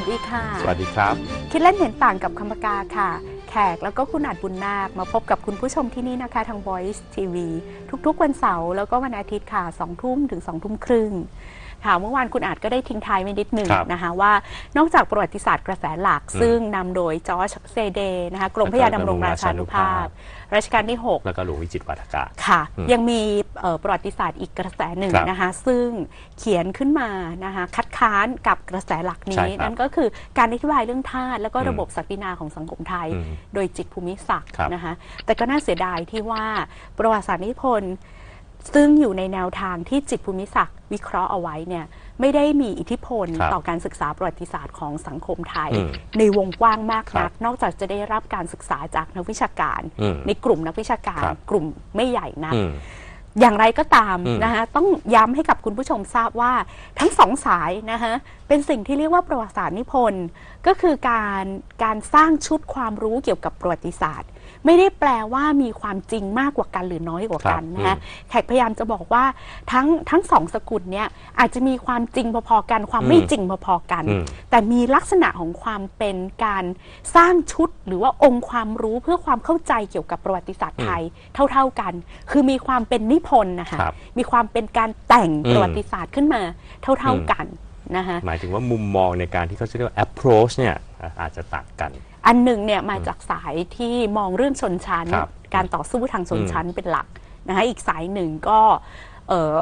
วัสดีค่ะ สวัสดีครับ คิดเล่นเห็นต่างกับคำปากาค่ะ แขกแล้วก็คุณอาจบุญนาคมาพบกับคุณผู้ชมที่นี่นะคะทาง Voice TV ทุกๆ วันเสาร์แล้วก็วันอาทิตย์ค่ะ2ทุ่มถึง2ทุ่มครึ่งค่ะเมื่อวานคุณอาจก็ได้ทิ้งท้ายไว้นิดหนึ่งครับนะคะว่านอกจากประวัติศาสตร์กระแสหลักอืมซึ่งนำโดยจอร์จเซเดย์นะคะกรมพระยาดำรงราชานุภาพ รัชกาลที่ 6 แล้วก็หลวงวิจิตรวัฒกาค่ะ อืมยังมีเอ่อประวัติศาสตร์อีกกระแสหนึ่งครับนะคะ ซึ่งเขียนขึ้นมานะคะคัดค้านกับกระแสหลักใช่นี้ ครับนั่นก็คือการอธิบายเรื่องทาสแล้วก็อืมระบบศักดินาของสังคมไทย อืมโดยจิตรภูมิศักดิ์ครับนะคะแต่ก็น่าเสียดายที่ว่าประวัติศาสตร์นิพนธ์ ซึ่งอยู่ในแนวทางที่จิตรภูมิศักดิ์วิเคราะห์เอาไว้เนี่ยไม่ได้มีอิทธิพลครับต่อการศึกษาประวัติศาสตร์ของสังคมไทย อืมในวงกว้างมากครันับก นอกจากจะได้รับการศึกษาจากนักวิชาการ อืม ในกลุ่มนักวิชาการ ครับ กลุ่มไม่ใหญ่นัก อืม อย่างไรก็ตามอืมนะคะต้องย้ำให้กับคุณผู้ชมทราบว่าทั้งสองสายนะคะเป็นสิ่งที่เรียกว่าประวัติศาสตร์นิพนธ์ก็คือการการสร้างชุดความรู้เกี่ยวกับประวัติศาสตร์ ไม่ได้แปลว่ามีความจริงมากกว่ากันหรือน้อยกว่ากันครับนะคะอืมแขกพยายามจะบอกว่าทั้งทั้งสองสกุลเนี่ยอาจจะมีความจริงพอๆกันความไม่อืมจริงพอๆกันอืมแต่มีลักษณะของความเป็นการสร้างชุดหรือว่าองค์ความรู้เพื่อความเข้าใจเกี่ยวกับประวัติศาสตร์ไทยเท่า ๆกัน คือมีความเป็นนิพนธ์นะคะครับมีความเป็นการแต่งอืมประวัติศาสตร์ขึ้นมาเท่าอืมๆกันนะคะหมายถึงว่ามุมมองในการที่เขาจะเรียกว่า approach เนี่ยอาจจะต่างกัน อันหนึ่งเนี่ยมาจากสายที่มองเรื่องชนชั้น ครับการต่อสู้ทางชนอืมชั้นเป็นหลักนะคะอีกสายหนึ่งก็เอ่อ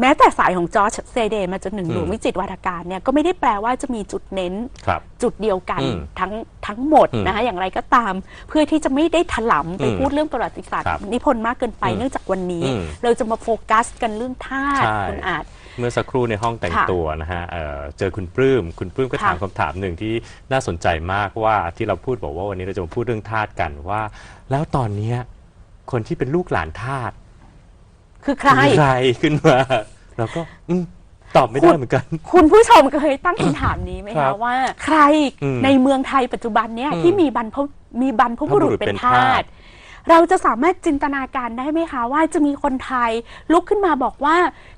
แม้แต่สายของจอร์จเซเดย์มาจนถึงหลวงวิจิตรวัฒการเนี่ยก็ไม่ได้แปลว่าจะมีจุดเน้น ครับ จุดเดียวกันอืมทั้งทั้งหมดอืมนะคะอย่างไรก็ตาม เพื่อที่จะไม่ได้ถลำไปอืมพูดเรื่องประวัติศาสตร์ครับนิพนธ์มากเกินไปอืมเนื่องจากวันนี้ อืมเราจะมาโฟกัสกันเรื่องธาตุใช่คุณอาจ เมื่อสักครู่ในห้องแต่งค่ะตัวนะฮะเอ่อเจอคุณปลื้ม คุณปลื้มก็ค่ะถามคำถามหนึ่งที่น่าสนใจมากว่าที่เราพูดบอกว่าวันนี้เราจะมาพูดเรื่องทาสกันว่า แล้วตอนเนี้ยคนที่เป็นลูกหลานทาสคือใครคือใครขึ้นมาเราก็อืมตอบไม่ได้เหมือนกัน คุณผู้ชมเคยตั้งคำถามนี้ไหมครัคะบว่า ใครอืมในเมืองไทยปัจจุบันเนี่ยอืมที่มีบรรพมีบรรพบุรุษบรรพบุรุษเป็เป็นนทาทาสส เราจะสามารถจินตนาการได้ไหมคะ ว่าจะมีคนไทยลุกขึ้นมาบอกว่า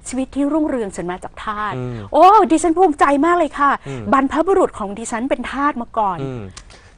ชีวิตที่รุ่งเรืองฉันมาจากทาสอืมโอ้ ดิฉันภูมิใจมากเลยค่ะอืมบรรพบุรุษของดิฉันเป็นทาสมาก่อนอืม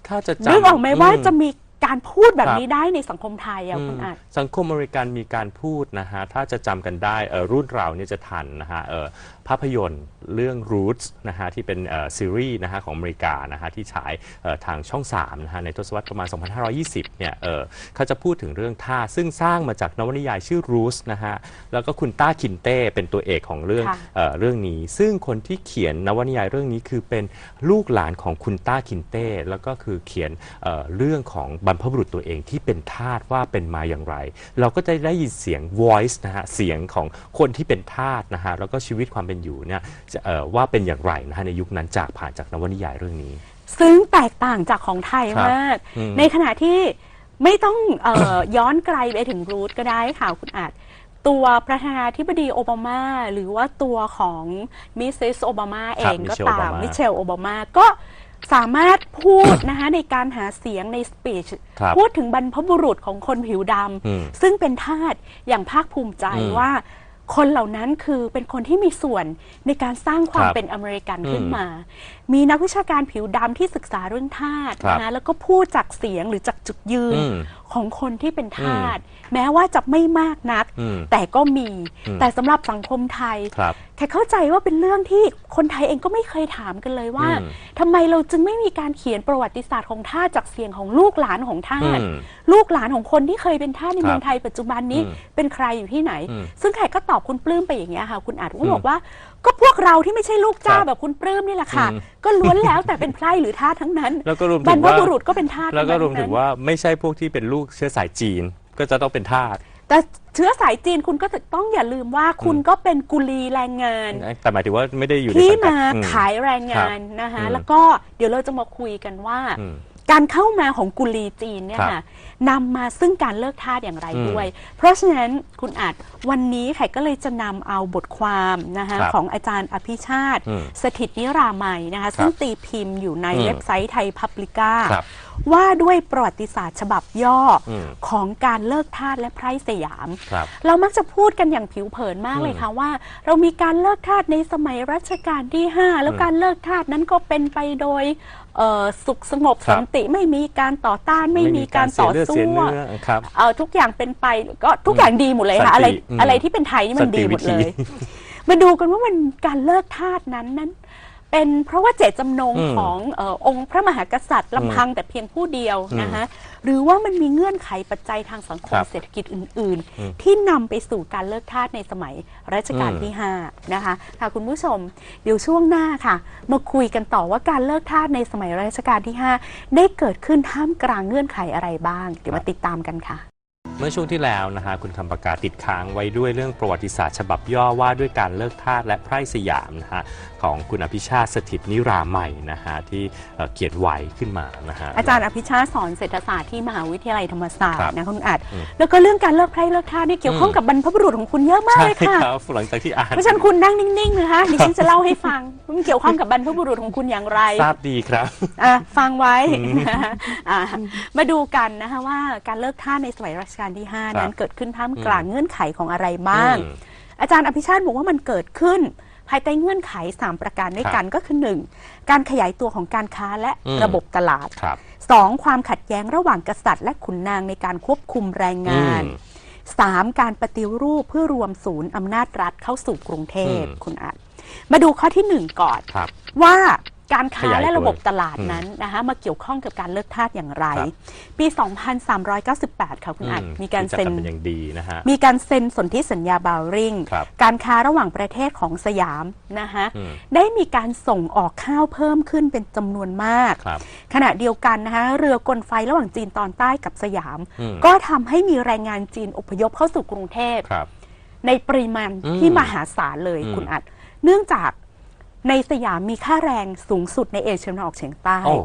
ถ้าจะจำนึกออกไหมว่าอืจะมี การพูดแบบครับนี้ได้ในสังคมไทยอะคุณอืมอาจ สังคมอเมริกันมีการพูดนะฮะ ถ้าจะจำกันได้เอ่อรุ่นเราเนี่ยจะทันนะฮะเอ่อภาพยนตร์เรื่อง Roots นะฮะที่เป็นเอ่อซีรีส์นะฮะของอเมริกานะฮะที่ฉายเอ่อทางช่อง3นะฮะในทศวรรษประมาณ 2520 เนี่ยเอ่อเขาจะพูดถึงเรื่องท่า ซึ่งสร้างมาจากนวนิยายชื่อ Roots นะฮะ แล้วก็คุณต้าคินเต้เป็นตัวเอกของเรื่องค่ะ เอ่อเรื่องนี้ ซึ่งคนที่เขียนนวนิยายเรื่องนี้คือเป็นลูกหลานของคุณต้าคินเต้แล้วก็คือเขียนเอ่อเรื่องของบรรพบุรุษตัวเองที่เป็นทาสว่าเป็นมาอย่างไร เราก็จะได้ยินเสียง voice นะฮะเสียงของคนที่เป็นทาสนะฮะแล้วก็ชีวิตความเป็นอยู่เนี่ยจะเอ่อว่าเป็นอย่างไรนะฮะในยุคนั้นจากผ่านจากนวนิยายเรื่องนี้ ซึ่งแตกต่างจากของไทยครับมากอืมในขณะที่ไม่ต้องเออย้อนไกลไปถึงรูทก็ได้ค่ะคุณอาจตัวประธานาธิบดีโอบามา หรือว่าตัวของมิสซิสโอบามาเองก็ตามมิเชลโอบามาก็ สามารถพูดนะคะในการหาเสียงในสปีชครับพูดถึงบรรพบุรุษของคนผิวดอืมำซึ่งเป็นทาสอย่างภาคภูมิใจอืมว่า คนเหล่านั้นคือเป็นคนที่มีส่วนในการสร้างความครับเป็นอเมริกันขึ้นอืมมา มีนักวิชาการผิวดำที่ศึกษาเรื่องทาสครับ นะคะแล้วก็พูดจากเสียงหรือจากจุดยืน อืม ของคนที่เป็นทาสแม้ว่าจะไม่มากนัก อืม แต่ก็มี อืม แต่สำหรับสังคมไทย ครับแค่เข้าใจว่าเป็นเรื่องที่คนไทยเองก็ไม่เคยถามกันเลยว่าอืมทำไมเราจึงไม่มีการเขียนประวัติศาสตร์ของทาสจากเสียงของลูกหลานของทาสอืมลูกหลานของคนที่เคยเป็นทาสในครับเมืองไทยปัจจุบันนี้อืมเป็นใครอยู่ที่ไหน อืมซึ่งแขกก็ตอบคุณปลื้มไปอย่างเงี้ยค่ะ คุณอาจก็อืมบอกว่าก็พวกเราที่ไม่ใช่ลูกเจ้าครับแบบคุณปลื้มนี่แหละค่ะ อืม ก็ล้วนแล้วแต่เป็นไพร่หรือทาสทั้งนั้นแล้วก็รวมบรถึรงพว่าบุรุษก็เป็นทาสแล้วก็รวมทั้ถึงนั้นว่าไม่ใช่พวกที่เป็นลูกเชื้อสายจีน ก็จะต้องเป็นทาสแต่เชื้อสายจีนคุณก็จะต้องอย่าลืมว่าคุณก็เป็นกุลีแรงงาน แต่หมายถึงว่าไม่ได้อยู่ในที่สังกัดมาอืมขายแรงงานนะคะ อืมแล้วก็เดี๋ยวเราจะมาคุยกันว่า อืมการเข้ามาของกุลีจีนเนี่ยครับค่ะ นำมาซึ่งการเลิกทาสอย่างไรอืมด้วย เพราะฉะนั้นคุณอาจวันนี้ไข่ก็เลยจะนำเอาบทความนะคะครับของอาจารย์อภิชาติ อืมสถิตนิรามัยนะคะซึ่งตีพิมพ์อยู่ในอืมเว็บไซต์ไทยพับลิก้าครับว่าด้วยประวัติศาสตร์ฉบับย่ออม ของการเลิกทาสและไพร่สยาม ครับ เรามักจะพูดกันอย่างผิวเผินมากเลยค่ะว่า เรามีการเลิกทาสในสมัยรัชกาลที่ 5 แล้วอืมการเลิกทาสนั้นก็เป็นไปโดย เอ่อสุขสงบครัสับนติไม่มีการต่อต้านไม่มีการต่อเสียเลือดสู้เสียเนื้อครับ เอ่อทุกอย่างเป็นไปก็ทุกอย่างดีหมดเลยสัค่ะนติอะไรอืมอะไรที่เป็นไทยนี่มันดีหมดเลย สันติวิธี มาดูกันว่ามันการเลิกทาสนั้นนั้น เป็นเพราะว่าเจตจำนงอืมของเออองค์พระมหากษัตริย์ลำพังแต่เพียงผู้เดียวนะคะหรือว่ามันมีเงื่อนไขปัจจัยทางสังคคมรับเศรษฐกิจอื่นอืมๆที่นำไปสู่การเลิกทาสในสมัยรัชกาลอืม ที่5นะคะค่ะคุณผู้ชม เดี๋ยวช่วงหน้าค่ะ มาคุยกันต่อว่าการเลิกทาสในสมัยรัชกาลที่ 5 ได้เกิดขึ้นท่ามกลางเงื่อนไขอะไรบ้าง เดี๋ยวมาติดตามกันค่ะ เมื่อช่วงที่แล้วนะฮะคุณคำประกาศติดค้างไว้ด้วยเรื่องประวัติศาสตร์ฉบับย่อว่าด้วยการเลิกทาสและไพร่สยามนะฮะของคุณอภิชาติสถิตนิราใหม่นะฮะที่เอ่อเขียนไว้ขึ้นมานะฮะ อาจารย์อภิชาติสอนเศรษฐศาสตร์ที่มหาวิทยาลัยธรรมศาสตครัร์บนะคุณอัดอืม แล้วก็เรื่องการเลิกไพร่เลิกทาสนี่เกี่ยวข้องอืมกับบรรพบุรุษของคุณเยอะมากใช่เลยค่ะ ครับหลังจากที่อ่าน เพราะฉะนั้นคุณนั่งนิ่งๆนะคะดิฉันจะเล่าให้ฟังว่ามันเกี่ยวข้องกับบรรพบุรุษของคุณอย่างไร ทราบดีครับ อะฟังไว้นะคะอะมาดูกันนะคะว่าการเลิกทาสในสมัยรัชกาลที่ครั5บนั้นเกิดขึ้นท่ามกลางเงื่อนไขของอะไรบ้างอืมอาจารย์อภิชาติบอกว่ามันเกิดขึ้น ภายใต้เงื่อนไข 3 ประการด้วยกันก็คือ 1. การขยายตัวของการค้าและอืมระบบตลาดครับ 2. ความขัดแย้งระหว่างกษัตริย์และขุนนางในการควบคุมแรงงานอืม 3. การปฏิรูปเพื่อรวมศูนย์อำนาจรัฐเข้าสู่กรุงเทพอืมคุณอาจมาดูข้อที่ 1 ก่อนครับว่า การค้าขยายตัวและระบบตลาดอืมนั้นนะคะมาเกี่ยวข้องกับการเลิกทาสอย่างไรครับปี 2398 ค่ะคุณอาจอืมีการเซ็นรู้จักันเป็นอย่างดีนะฮะมีการเซ็นสนธิสัญญาบาวริงครับการค้าระหว่างประเทศของสยามนะคะอืมได้มีการส่งออกข้าวเพิ่มขึ้นเป็นจำนวนมากครับขณะเดียวกันนะคะเรือกลไฟระหว่างจีนตอนใต้กับสยามอืมก็ทำให้มีแรงงานจีนอพยพเข้าสู่กรุงเทพครับในปริมาณอืมที่มหาศาลเลยอืมคุณอัด เนื่องจาก ในสยามมีค่าแรงสูงสุดในเอเชียตะวันออกเฉียงใต้ โอ้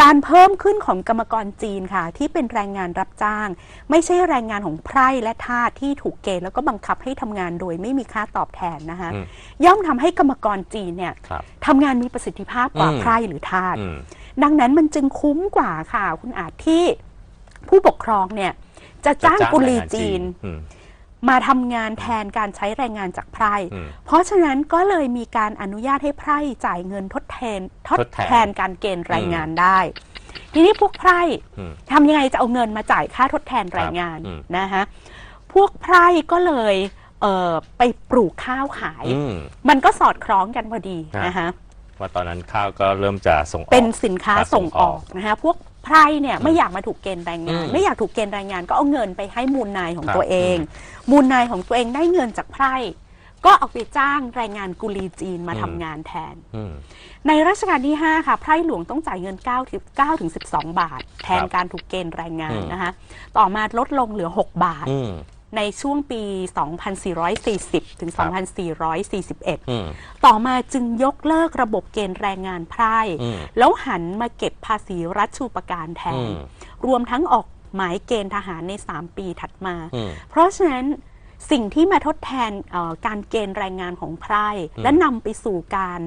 การเพิ่มขึ้นของกรรมกรจีนค่ะ ที่เป็นแรงงานรับจ้าง ไม่ใช่แรงงานของไพร่และทาสที่ถูกเกณฑ์แล้วก็บังคับให้ทำงานโดยไม่มีค่าตอบแทนนะคะอืมย่อมทำให้กรรมกรจีนเนี่ยครับ ทำงานมีประสิทธิภาพกว่าอืม ไพร่หรือทาส อืม ดังนั้นมันจึงคุ้มกว่าค่ะ คุณอาจที่ผู้ปกครองเนี่ย จะจ้างกุลีจีน อืม มาทำงานแทนการใช้แรงงานจากไพร่ อืม เพราะฉะนั้นก็เลยมีการอนุญาตให้ไพร่จ่ายเงินทดแทนทดทดแทน แทนการเกณฑ์แรงงานได้ ทีนี้พวกไพร่ อืม ทำยังไงจะเอาเงินมาจ่ายค่าทดแทนแรงงานอืม นะคะพวกไพร่ก็เลยเอ่อไปปลูกข้าวขาย อืม มันก็สอดคล้องกันพอดีฮะนะคะว่าตอนนั้นข้าวก็เริ่มจะส่งออก เป็นสินค้าการส่ส่งงออออกกนะคะพวก ไพร่เนี่ยไม่อยากมาถูกเกณฑ์แรงงาน อืมไม่อยากถูกเกณฑ์แรงงาน ก็เอาเงินไปให้มูลนายของครับตัวเอง มูลนายของตัวเองได้เงินจากไพร่ ก็เอาไปจ้างแรงงานกุลีจีนมาอืม ทำงานแทน อืม ในรัชกาลที่ 5 ค่ะ ไพร่หลวงต้องจ่ายเงิน9ถึง9ถึง12 บาท แทนครับการถูกเกณฑ์แรงงานอืม นะคะต่อมาลดลงเหลือ 6 บาท อืม ในช่วงปี 2440 ถึงครับ2441อืมต่อมาจึงยกเลิกระบบเกณฑ์แรงงานไพร่อืมแล้วหันมาเก็บภาษีรัฐชูประการแทอืนมรวมทั้งออกหมายเกณฑ์ทหารใน 3 ปีถัดมาอืมเพราะฉะนั้นสิ่งที่มาทดแทนเอ่อการเกณฑ์แรงงานของไพร่อืมและนำไปสู่การ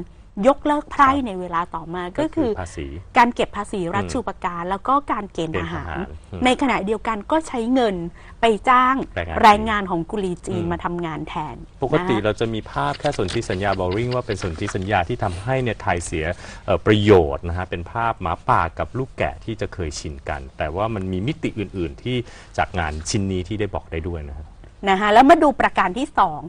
ยกเลิกไพร่ครับในเวลาต่อมาก็คือภาษีการเก็บภาษีรัฐอืมชูประการแล้วก็การเกณฑ์ทหารเกณฑ์ทหารอืมในขณะเดียวกันก็ใช้เงินไปจ้างแรงงานแรงงานของกุลีจีนอืมมาทำงานแทน ปกตินะคะเราจะมีภาพแค่สนธิสัญญาบอลริงว่าเป็นสนธิสัญญาที่ทำให้เนี่ยไทยเสียเอ่อประโยชน์นะฮะเป็นภาพหมาป่ากับลูกแกะที่จะเคยชินกัน แต่ว่ามันมีมิติอื่น ๆ ที่จากงานชิ้นนี้ที่ได้บอกได้ด้วยนะฮะนะคะแล้วมาดูประการที่สอง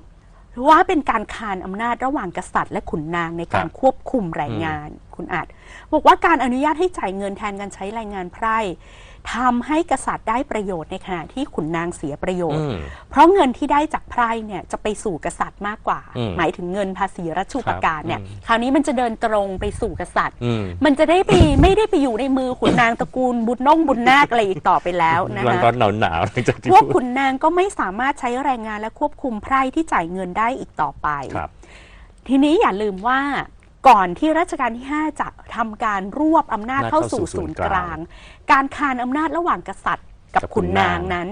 ว่าเป็นการคานอำนาจระหว่างกษัตริย์และขุนนางในการครับควบคุมแรงงาน คุณอาจ บอกว่าการอนุญาตให้จ่ายเงินแทนการใช้แรงงานไพร่ ทำให้กษัตริย์ได้ประโยชน์ในขณะที่ขุนนางเสียประโยชน์อืมเพราะเงินที่ได้จากไพร่เนี่ยจะไปสู่กษัตริย์มากกว่าอืมหมายถึงเงินภาษีรัชชูปการเนี่ยครับอืมคราวนี้มันจะเดินตรงไปสู่กษัตริย์อืมมันจะได้ไปไม่ได้ไปอยู่ในมือขุนนางตระกูลบุญนงบุญนาคอะไรอีกต่อไปแล้วนะร้อนคะร้อนหนาวหนาวๆหลังจากที่พวกพูดขุนนางก็ไม่สามารถใช้แรงงานและควบคุมไพร่ที่จ่ายเงินได้อีกต่อไปครับทีนี้อย่าลืมว่า ก่อนที่รัชกาลที่ 5 จะทำการรวบอำนาจเข้าสู่ศูนย์กลาง การคานอำนาจระหว่างกษัตริย์กับกับขุขุนนนานางงนั้น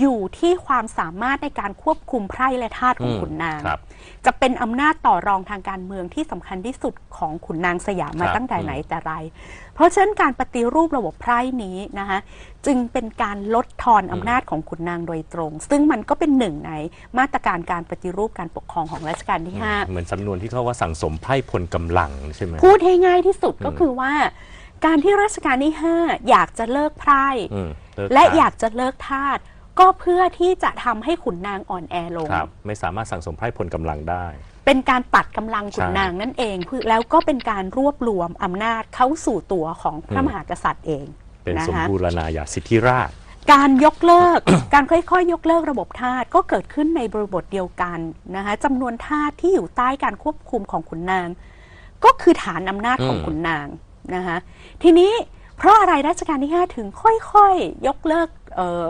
อยู่ที่ความสามารถในการควบคุมไพร่และทาสของอืมขุนนาง ครับ จะเป็นอำนาจต่อรองทางการเมืองที่สำคัญที่สุดของขุนนางสยามมาครับตั้งแต่อืมไหนแต่ไร เพราะฉะนั้นการปฏิรูประบบไพร่นี้นะคะจึงเป็นการลดทอนอำนาจของขุนนางโดยตรง ซึ่งมันก็เป็นหนึ่งในมาตรการการปฏิรูปการปกครองของรัชกาลที่ห้า เหมือนสำนวนที่เขาว่าสั่งสมไพร่พลกำลังใช่ไหม พูดให้ง่ายที่สุดก็อืมคือว่า การที่รัชกาลที่ 5 อยากจะเลิกไพร่ อืมเลิกและทาส อยากจะเลิกทาส ก็เพื่อที่จะทำให้ขุนนางอ่อนแอลง ครับ ไม่สามารถสั่งสมไพร่พลกำลังได้ เป็นการตัดกำลังขุนใช่นางนั่นเองเพื่อแล้วก็เป็นการรวบรวมอำนาจเข้าสู่ตัวของพระอืมมหากษัตริย์เอง เป็นนะสมคะบูรณาญาสิทธิราช การยกเลิก การค่อยๆ ยกเลิกระบบทาสก็เกิดขึ้นในบริบทเดียวกันนะคะจำนวนทาสที่อยู่ใต้การควบคุมของขุนนาง ก็คือฐานอำนาจของอืม ขุนนางนะคะทีนี้เพราะอะไรรัชกาลที่ 5 ถึงค่อยๆ ยกเลิกเอ่อ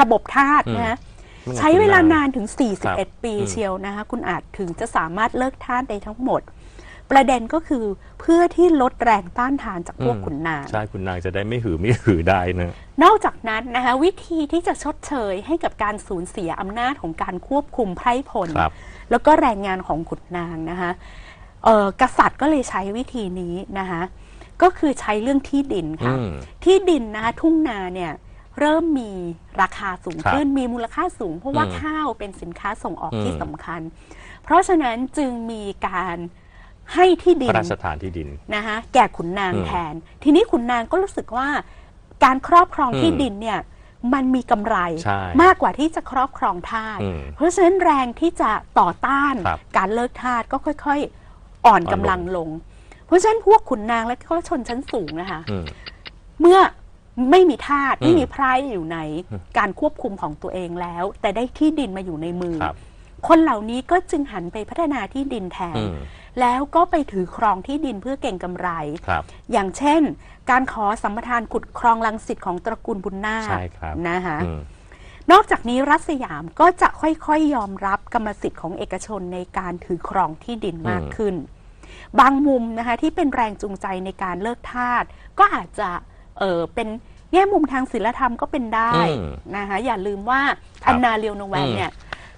ระบบทาสนะไม่งั้นใช้เวลาขุนานถึงครับ41 ปีอืมเชียวนะคะคุณอาจถึงจะสามารถเลิกทาสได้ทั้งหมด ประเด็นก็คือเพื่อที่ลดแรงต้านทานจากพวกอืมขุนนาง ใช่คุณนางจะได้ไม่หือไม่หือได้นะนอกจากนั้นนะคะวิธีที่จะชดเชยให้กับการสูญเสียอำนาจของการควบคุมไพร่พลครับแล้วก็แรงงานของขุนนางนะคะเอ่อกษัตริย์ก็เลยใช้วิธีนี้นะคะก็คือใช้เรื่องที่ดินค่ะอืมที่ดินนะคะทุ่งนาเนี่ย เริ่มมีราคาสูงครับขึ้นมีมูลค่าสูง เพราะว่าอืมข้าวเป็นสินค้าส่งออกอืมที่สำคัญ เพราะฉะนั้นจึงมีการให้ที่ดิพนระราชทานที่ดินนะคะแก่ขุนนางอืมแทน ทีนี้ขุนนางก็รู้สึกว่า การครอบครองอืมที่ดินเนี่ยมันมีกำไรใช่มากกว่าที่จะครอบครองทาสอืมเพราะฉะนั้นแรงที่จะต่อต้านครับการเลิกทาสก็ค่อยๆ อ่อนอ่อนลงกำลังลง เพราะฉะนั้นพวกขุนนางและก็ชนชั้นสูงนะคะอืมเมื่อ ไม่มีทาสอืมไม่มีไพร่อยู่ในการควบคุมของตัวเองแล้ว แต่ได้ที่ดินมาอยู่ในมือครับคนเหล่านี้ก็จึงหันไปพัฒนาที่ดินแทนอืมแล้วก็ไปถือครองที่ดินเพื่อเก่งกำไรครับอย่างเช่น การขอสัมปทานขุดครองลังสิตของตระกูลบุญนาคใช่ครับนะคะอืมนอกจากนี้รัฐสยามก็จะค่อยๆยอมรับกรรมสิทธิ์ของเอกชนในการถือครองที่ดินมากอืมขึ้น บางมุมนะคะที่เป็นแรงจูงใจในการเลิกทาสก็อาจจะ เออเป็นแง่มุมทางศิลธรรมก็เป็นได้อืมนะคะอย่าลืมว่าครับอันนาเลียวโนแวนอืมเนี่ย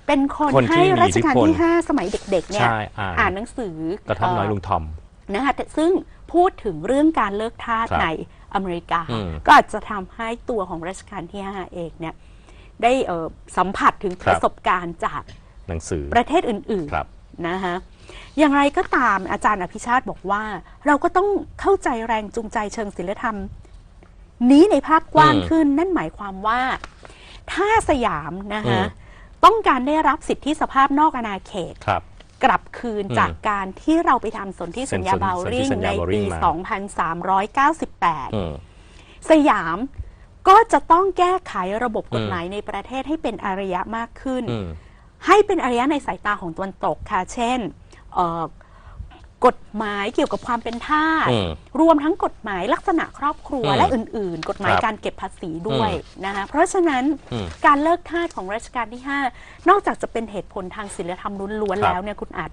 เป็นคนคนที่ให้มีรัชกาลอิทธิพล ที่ 5 สมัยเด็กๆเนี่ยใช่อ่านอ่านหนังสือกระท่อมน้อยลุงทอมนะคะแต่ซึ่งพูดถึงเรื่องการเลิกทาสครับในอเมริกา อืมก็อาจจะทำให้ตัวของรัชกาลที่ 5 เองเนี่ยได้เอ่อสัมผัสถึงคปรับ ระสบการณ์จากหนังสือประเทศอื่นครับๆนะคะอย่างไรก็ตามอาจารย์อภิชาติบอกว่า เราก็ต้องเข้าใจแรงจูงใจเชิงศิลธรรม นี้ในภาพกว้างอืมขึ้นนั่นหมายความว่า ถ้าสยามนะคะอืมต้องการได้รับสิทธิสภาพนอกอาณาเขตครับกลับคืนอืมจากการที่เราไปทำสนธิสัญญาเซ็นสนเบาริงสนธิสัญในญาปี Bowring มา2398อืมสยามก็จะต้องแก้ไขระบบกฎหมายในประเทศให้เป็นอารยะมากขึ้นอืมให้เป็นอารยะในสายตาของตะวันตกค่ะ เช่นเอ่อ กฎหมายเกี่ยวกับความเป็นทาสอืมรวมทั้งกฎหมายลักษณะครอบครัวอืมและอื่น ๆ กฎหมายครับการเก็บภาษีด้วยอืมนะคะเพราะฉะนั้นอืมการเลิกทาสของรัชกาลที่ 5 นอกจากจะเป็นเหตุผลทางศีลธรรมล้วนคๆรับ แล้วเนี่ยคุณอาจ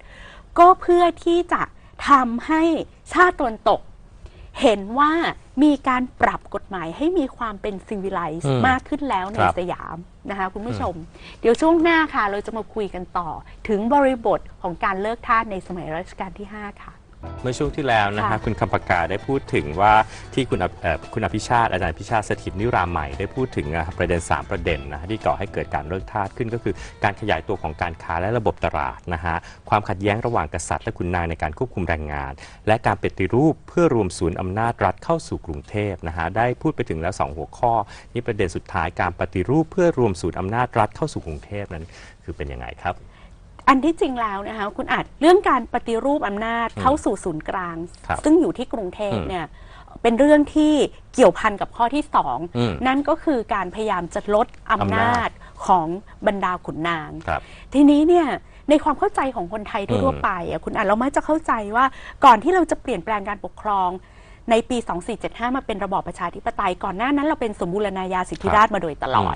ก็เพื่อที่จะทำให้ชาติตะวันตก เห็นว่า มีการปรับกฎหมายให้มีความเป็นซีวิไลอืซ์มมากขึ้นแล้วในครับสยามนะคะคุณผู้ชม เดี๋ยวช่วงหน้าค่ะ เราจะมาคุยกันต่อ ถึงบริบทของการเลิกทาสในสมัยรัชกาลที่ 5 ค่ะ เมื่อช่วงที่แล้วนะฮะค่ะคุณคำปากาได้พูดถึงว่าที่คุณอภิเอ่อคุณอภิชาติอาจารย์อภิชาติสถิตนิรามใหม่ได้พูดถึงอะประเด็น 3 ประเด็นนะฮะที่ก่อให้เกิดการเลิกทาสขึ้นก็คือการขยายตัวของการค้าและระบบตลาดนะฮะความขัดแย้งระหว่างกษัตริย์และขุนนางในการควบคุมแรงงาน และการปฏิรูปเพื่อรวมศูนย์อำนาจรัฐเข้าสู่กรุงเทพนะฮะได้พูดไปถึงแล้ว 2 หัวข้อ นี่ประเด็นสุดท้ายการปฏิรูปเพื่อรวมศูนย์อำนาจรัฐเข้าสู่กรุงเทพนั้นคือเป็นยังไงครับ อันที่จริงแล้วนะคะคุณอาจเรื่องการปฏิรูปอำนาจเข้าสู่ศูนย์กลาง ครับซึ่งอยู่ที่กรุงเทพอืมเนี่ยเป็นเรื่องที่เกี่ยวพันกับข้อที่สองอืมนั่นก็คือการพยายามจะลดอำอำนานาจ จของบรรดาขุนนาง ครับ ทีนี้เนี่ยในความเข้าใจของคนไทยทั่วอืมๆไปอะคุณอาจเรามักจะเข้าใจว่าก่อนที่เราจะเปลี่ยนแปลงการปกครอง ในปี 2475 มาเป็นระบอบประชาธิปไตยก่อนหน้านั้นเราเป็นสมบูรณาญาสิทธิราชย์มาโดยตลอด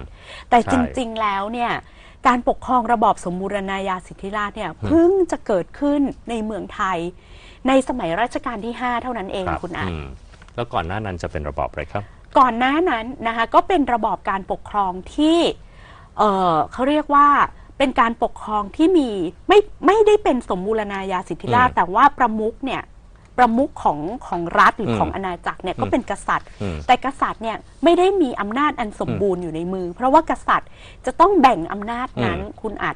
แต่ใช่จริง ๆ แล้วเนี่ยการปกครองระบอบสมบูรณาญาสิทธิราชย์เนี่ยเพิ่งจะเกิดขึ้นในเมืองไทย ในสมัยรัชกาลที่ 5 เท่านั้นเองรับคุณอาจมแล้วก่อนหน้านั้นจะเป็นระบอบอะไรครับ ก่อนหน้านั้นนะคะก็เป็นระบอบการปกครองที่เอ่อเขาเรียกว่าเป็นการปกครองที่มีไม่ไม่ได้เป็นสมบูรณาญาสิทธิราชย์อืมแต่ว่าประมุขเนี่ย ประมุขของของรัฐหรืออมของอาณาจักรเนี่ยก็อืมเป็นกษัตริย์ อืม แต่กษัตริย์เนี่ยไม่ได้มีอำนาจอันสมบูรณ์อยู่ในมือ เพราะว่ากษัตริย์จะต้องแบ่งอำนาจนั้นอืมคุณอัด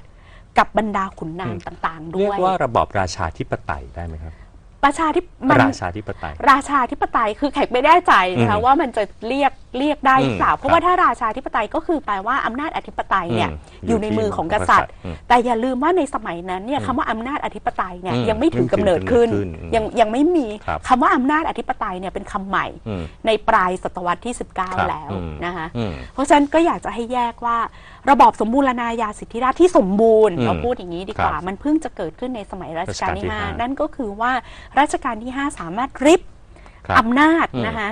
กับบรรดาขุนนางต่าง ๆ ด้เรียวยกว่าระบอบราชาธิปไตยได้ไหมครับ ประชาธิปมันราชาธิปไตย ราชาธิปไตยคือแขกไม่แน่ใจนะคะอืมว่ามันจะเรียกเรียกได้หรือเปล่าอืมเพราะว่าถ้าราชาธิปไตยก็คือแปลว่าอำนาจอธิปไตยเนี่ยอืมอยู่ในมือของกษัตริย์อืมแต่อย่าลืมว่าในสมัยนั้นเนี่ยอืมคำว่าอำนาจอธิปไตยเนี่ยอืมยังไม่ถือกำเนิดยังไม่ขึ้นถือกำเนิดขึ้นอืมยังยังไม่มีครับคำว่าอำนาจอธิปไตยเนี่ยเป็นคำใหม่อืมในปลายศตวรรษที่ครับ19 แล้วอืมนะคะอืมเพราะฉะนั้นก็อยากจะให้แยกว่าระบอบสมบูรณาญาสิทธิราชย์ที่สมบูรณ์อืมเราพูดอย่างนี้ดีกว่า ครับมันเพิ่งจะเกิดขึ้นในสมัยรัชกาลที่รัชกาลที่ห้าห้านั่นก็คือว่ารัชกาลที่ 5 สามารถริบครับอำนาจอืมนะคะ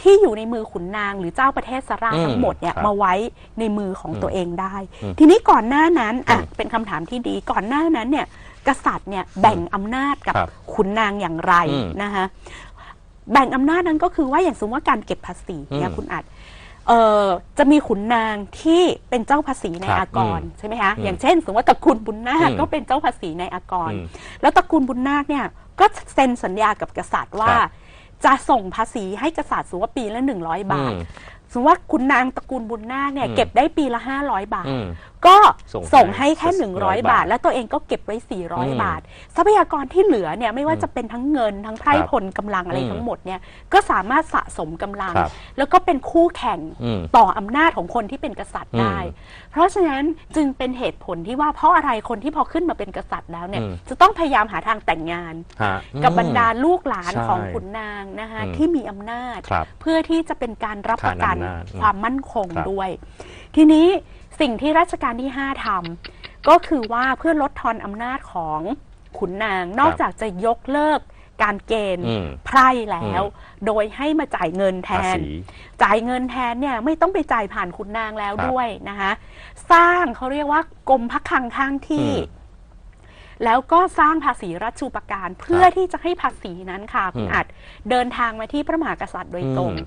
ที่อยู่ในมือขุนนาง หรือเจ้าประเทศสราชอืมทั้งหมดเนี่ยครับมาไว้ในมือของอืมตัวเองได้ อืมทีนี้ก่อนหน้านั้นอะอืมเป็นคำถามที่ดีก่อนหน้านั้นเนี่ยกษัตริย์เนี่ยแบ่งอำนาจกับครับขุนนางอย่างไรอืมนะคะแบ่งอำนาจนั้นก็คือว่าอย่างสมมติว่าการเก็บภาษีเนี่ยอืม คุณอัด เอ่อจะมีขุนนางที่เป็นเจ้าภาษีในครับอากรอืมใช่ไหมคะอืมอย่างเช่น สมมติว่าตระกูลบุญนาคอืมก็เป็นเจ้าภาษีในอากร อืมแล้วตระกูลบุญนาคเนี่ยก็เซ็นสัญญากับกษัตริย์ว่า ครับจะส่งภาษีให้กษัตริย์สมมติว่าปีละ100 บาท อืมสมมติว่าคุณนางตระกูลบุญนาคเนี่ยอืม เก็บได้ปีละ 500 บาท อืม ก็ส่งส่งให้แค่ให้100 บาบาททแล้วตัวเองก็เก็บไว้อืม400 บาท ทรัพยากรที่เหลือเนี่ยไม่ว่าอืมจะเป็นทั้งเงินทั้งไพร่ครับพลกำลังอะไรอืมทั้งหมดเนี่ยก็สามารถสะสมกำลัง ครับแล้วก็เป็นคู่แข่งอืมต่ออำนาจของคนที่เป็นกษัตริย์ได้ อืมเพราะฉะนั้นจึงเป็นเหตุผลที่ว่าเพราะอะไรคนที่พอขึ้นมาเป็นกษัตริย์แล้วเนี่ยอืม จะต้องพยายามหาทางแต่งงาน ฮะ กับบรรดาอืมลูกหลานใช่ของขุนนางนะคะอืมที่มีอำนาจ ครับเพื่อที่จะเป็นการรับประกันขานอำนาจอืมความมั่นคงครับด้วย ทีนี้ สิ่งที่รัชกาลที่ 5ทำก็คือว่าเพื่อลดทอนอำนาจของขุนนาง นอกจากจะยกเลิกการเกณฑ์อืมไพร่แล้วอืโดยให้มาจ่ายเงินแทภานษีจ่ายเงินแทนเนี่ยไม่ต้องไปจ่ายผ่านขุนนางแล้วครับด้วยนะคะสร้างเขาเรียกว่ากรมพักคลังข้างที่อืมแล้วก็สร้างภาษีรัชชูปการเพื่อที่จะให้ภาษีนั้นค่ะคุณอืมอัดเดินทางมาที่พระมหากษัตริย์โดยตรงอืม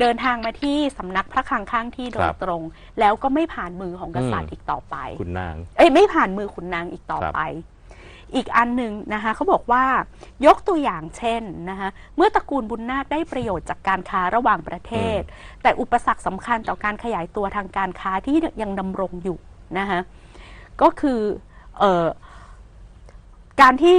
เดินทางมาที่สำนักพระคลังข้างที่โดคยรับตรง แล้วก็ไม่ผ่านมือของกษัตริย์อืมอีกต่อไป คุณนาง เอ้ยไม่ผ่านมือขุนนางอีกต่อครับไป อีกอันหนึ่งนะคะเขาบอกว่ายกตัวอย่างเช่นนะคะเมื่อตระกูลบุญนาคได้ประโยชน์จากการค้าระหว่างประเทศ แต่อุปสรรคสำคัญต่อการขยายตัวทางการค้าที่ยังดำรงอยู่นะคะก็คือเออการที่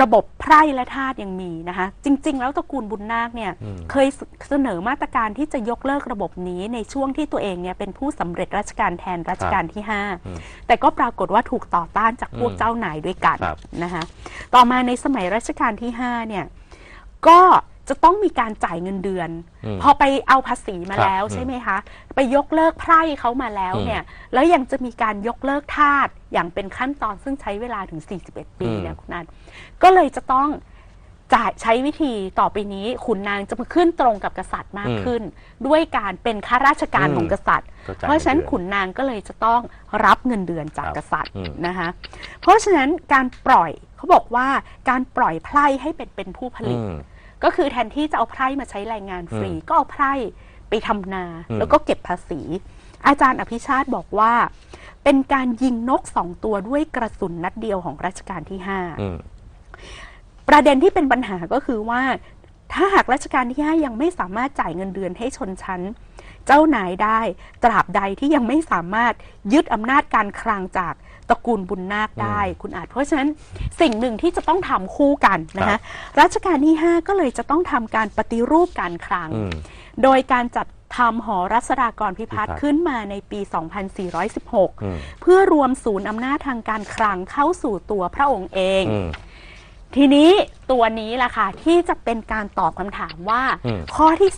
ระบบไพร่และทาสยังมีนะคะ จริง ๆ แล้วตระกูลบุญนาคเนี่ยอืม เคยเสนอมาตรการที่จะยกเลิกระบบนี้ในช่วงที่ตัวเองเนี่ยเป็นผู้สำเร็จราชการแทนรัชกาลที่ อืม5 แต่ก็ปรากฏว่าถูกต่อต้านจากพวกอืมเจ้านายด้วยกันครับ นะคะต่อมาในสมัยรัชกาลที่5เนี่ยก็จะต้องมีการจ่ายเงินเดือนอืมพอไปเอาภาษีมาครับแล้วอืมใช่ไหมคะ ไปยกเลิกไพร่เขามาแล้วอืมเนี่ย แล้วยังจะมีการยกเลิกทาสอย่างเป็นขั้นตอนซึ่งใช้เวลาถึง 41 ปีอืมเนี่ยคุณนันก็เลยจะต้องจ่ายใช้วิธีต่อไปนี้ขุนนางจะมาขึ้นตรงกับกษัตริย์มากขึ้น ด้วยการเป็นข้าราชการอืมของกษัตริย์ก็จ่ายเพราะฉะนั้นเงินเดือนขุนนางก็เลยจะต้องรับเงินเดือนจากครับกษัตริย์อืมนะคะเพราะฉะนั้นการปล่อยเขาบอกว่าการปล่อยไพร่ให้เป็นเป็นผู้ผลิตอืม ก็คือแทนที่จะเอาไพร่มาใช้แรงงานฟรีอืมก็เอาไพร่ไปทำนาอืมแล้วก็เก็บภาษี อาจารย์อภิชาติบอกว่า เป็นการยิงนกสองตัวด้วยกระสุนนัดเดียวของรัชกาลที่ห้าอืมประเด็นที่เป็นปัญหาก็คือว่า ถ้าหากรัชกาลที่5ยังไม่สามารถจ่ายเงินเดือนให้ชนชั้น เจ้านายได้ ตราบใดที่ยังไม่สามารถยึดอำนาจการคลังจาก ตระกูลบุญนาคได้ คุณอาจ เพราะฉะนั้นสิ่งหนึ่งที่จะต้องทำคู่กันนะครัคะบรัชกาลที่ 5 ก็เลยจะต้องทำการปฏิรูปการคลังอืมโดยการจัดทำหอรัศดากรพิพัฒพิพัฒน์น์ขึ้นมาในปี 2416อืมเพื่อรวมศูนย์อำนาจทางการคลังเข้าสู่ตัวพระองค์เองอืมทีนี้ตัวนี้แหละค่ะ ที่จะเป็นการตอบคำถามว่าอืมข้อที่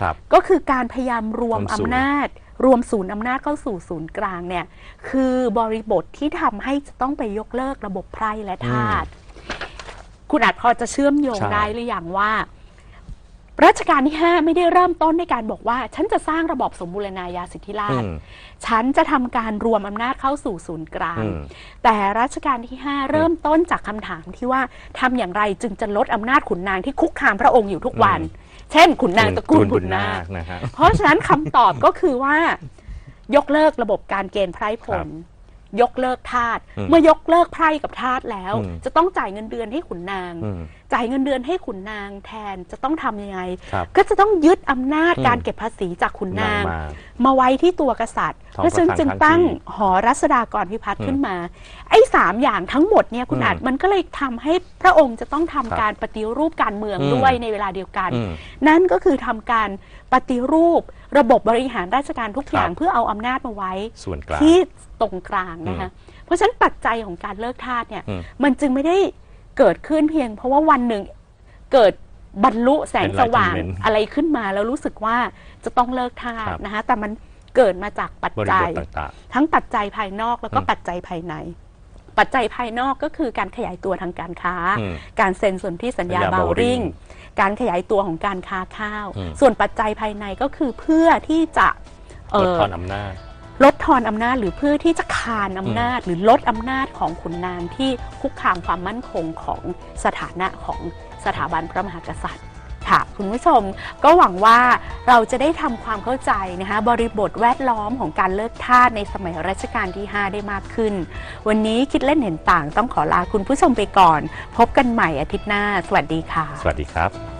ครับ3ก็คือการพยายามรวมรวมศูนย์อำนาจ รวมศูนย์อำนาจเข้าสู่ศูนย์กลางเนี่ยคือบริบทที่ทำให้จะต้องไปยกเลิกระบบไพร่และทาสคุณอาจพอจะเชื่อมโยงใช่ได้หรือยังว่ารัชกาลที่5ไม่ได้เริ่มต้นในการบอกว่า ฉันจะสร้างระบอบสมบูรณาญาสิทธิราชอืมฉันจะทำการรวมอำนาจเข้าสู่ศูนย์กลางอืมแต่รัชกาลที่ 5 เริ่มต้นจากคำถามที่ว่าทำอย่างไรจึงจะลดอำนาจขุนนางที่คุกคามพระองค์อยู่ทุกวัน เช่นขุนนางตระกูลบุญนาคนะฮะเพราะฉะนั้นคำตอบก็คือว่า ยกเลิกระบบการเกณฑ์ไพร่พครัลบยกเลิกทาสอืมเมื่อยกเลิกไพร่กับทาสแล้วอืมจะต้องจ่ายเงินเดือนให้ขุนนางอืม จ่ายเงินเดือนให้ขุนนางแทนจะต้องทำยังไง ครับก็จะต้องยึดอำนาจอืม การเก็บภาษีจากขุนนาง มา มาไว้ที่ตัวกษัตริย์ท้องเพราะฉะนั้นประธานจึงตั้งข้างที่หอรัศดากรพิพัฒน์อืมขึ้นมา ไอ้สามอย่างทั้งหมดเนี่ยคุณอืมอาจมันก็เลยทำให้พระองค์จะต้องทำครับการปฏิรูปการเมืองอืม ด้วยในเวลาเดียวกัน อืม นั่นก็คือทำการปฏิรูประบบบริหารราชการทุกอย่างครับ เพื่อเอาอำนาจมาไว้ ส่วนกลาง ที่ตรงกลางนะคะ เพราะฉะนั้นปัจจัยของการเลิกทาสเนี่ย อืมมันจึงไม่ได้ เกิดขึ้นเพียง เพราะว่าวันหนึ่งเกิดบรรลุแสงสว่างเป็น enlightenment อะไรขึ้นมาแล้วรู้สึกว่าจะต้องเลิกทาสครับ นะคะแต่มันเกิดมาจากปัจบริจับยทต่าง ทั้งปัจจัยภายนอกแล้วก็อืมปัจจัยภายใน ปัจจัยภายนอกก็คือการขยายตัวทางการค้า อืมการเซ็นส่วนที่สัญญาสัญญาเบาริง Bowring การขยายตัวของการค้าข้าว อืม ส่วนปัจจัยภายในก็คือเพื่อที่จะๆเอ่ลดอ ทอนอำนาจ ลดทอนอำนาจหรือเพื่อที่จะคานอำนาจ หรือลดอำนาจของขุนนางที่คุกคามความมั่นคงของสถานะของสถาบันพระมหากษัตริย์ค่ะคุณผู้ชมก็หวังว่าเราจะได้ทำความเข้าใจนะคะบริบทแวดล้อมของการเลิกทาสในสมัยรัชกาลที่ 5 ได้มากขึ้น วันนี้คิดเล่นเห็นต่างต้องขอลาคุณผู้ชมไปก่อน พบกันใหม่อาทิตย์หน้า สวัสดีค่ะ สวัสดีครับ